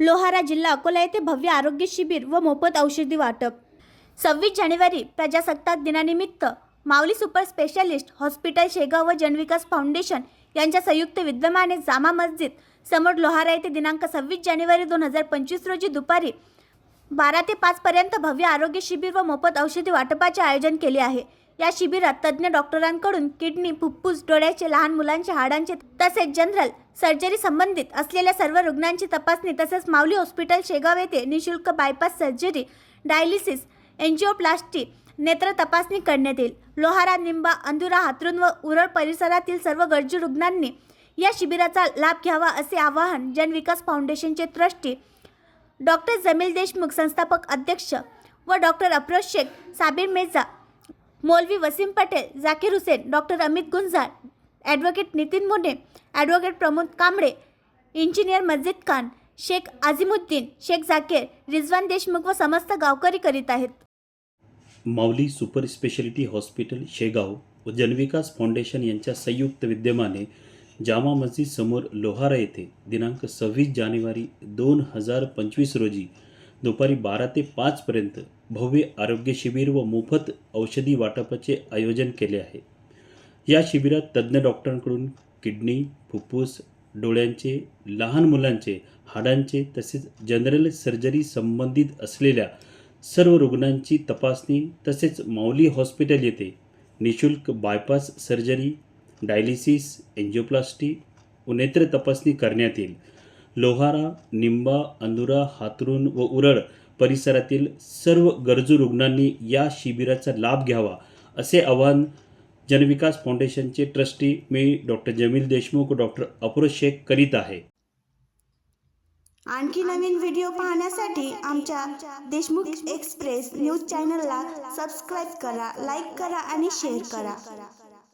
लोहारा जिल्हा अकोला येथे भव्य आरोग्य शिबिर व मोफत औषधी वाटप. सव्वीस जानेवारी प्रजासत्ताक दिनानिमित्त Mauli super specialist hospital Shegaon व जनविकास फाउंडेशन यांच्या संयुक्त विद्यमाने जामा मस्जिद समोर लोहारा येथे दिनांक सव्वीस जानेवारी दोन हजार पंचवीस रोजी दुपारी बारा ते पाच पर्यंत भव्य आरोग्य शिबिर व मोफत औषधी वाटपाचे आयोजन केले आहे. या शिबिरात तज्ज्ञ डॉक्टरांकडून किडनी फुफ्फुस डोळ्याचे लहान मुलांचे हाडांचे तसेच जनरल सर्जरी संबंधित असलेल्या सर्व रुग्णांची तपासणी तसेच माऊली हॉस्पिटल शेगाव येथे निशुल्क बायपास सर्जरी डायलिसिस एन्जिओप्लास्टी नेत्र तपासणी करण्यात येईल. लोहारा निंबा अंधुरा हातरून व उरळ परिसरातील सर्व गरजू रुग्णांनी या शिबिराचा लाभ घ्यावा असे आवाहन जनविकास फाउंडेशनचे ट्रस्टी डॉक्टर जमील देशमुख संस्थापक अध्यक्ष व doctor Afroz Shaikh Sabir Mirza Maulvi Wasim Patel Zakir Hussain doctor Amit Gunjal advocate Nitin Mone advocate Pramod Kamble engineer मस्जिद खान शेख आझिमुद्दीन शेख जाकीर रिजवान देशमुख व समस्त गावकरी करीत आहेत. Mauli super speciality hospital Shegaon व जनविकास फाउंडेशन यांच्या संयुक्त विद्यमाने जामा मस्जिद समोर लोहारा येथे दिनांक सव्वीस जानेवारी दोन हजार पंचवीस रोजी दुपारी बारा ते पाचपर्यंत भव्य आरोग्य शिबिर व मोफत औषधी वाटपाचे आयोजन केले आहे. या शिबिरात तज्ज्ञ डॉक्टरांकडून किडनी फुफ्फुस डोळ्यांचे लहान मुलांचे हाडांचे तसेच जनरल सर्जरी संबंधित असलेल्या सर्व रुग्णांची तपासणी तसेच माऊली हॉस्पिटल येथे निशुल्क बायपास सर्जरी डायलिसिस एन्जिओप्लास्टी व नेत्र तपासणी करण्यात येईल. लोहारा निंबा अंदुरा हातरून व उरळ परिसरातील सर्व गरजू रुग्णांनी या शिबिराचा लाभ घ्यावा असे आवाहन जनविकास फाउंडेशनचे ट्रस्टी मी डॉक्टर जमील देशमुख डॉक्टर अफरोज शेख करीत आहे. आणखी नवीन व्हिडिओ पाहण्यासाठी आमच्या देशमुख एक्सप्रेस न्यूज चॅनलला सबस्क्राईब करा लाईक करा आणि शेअर करा.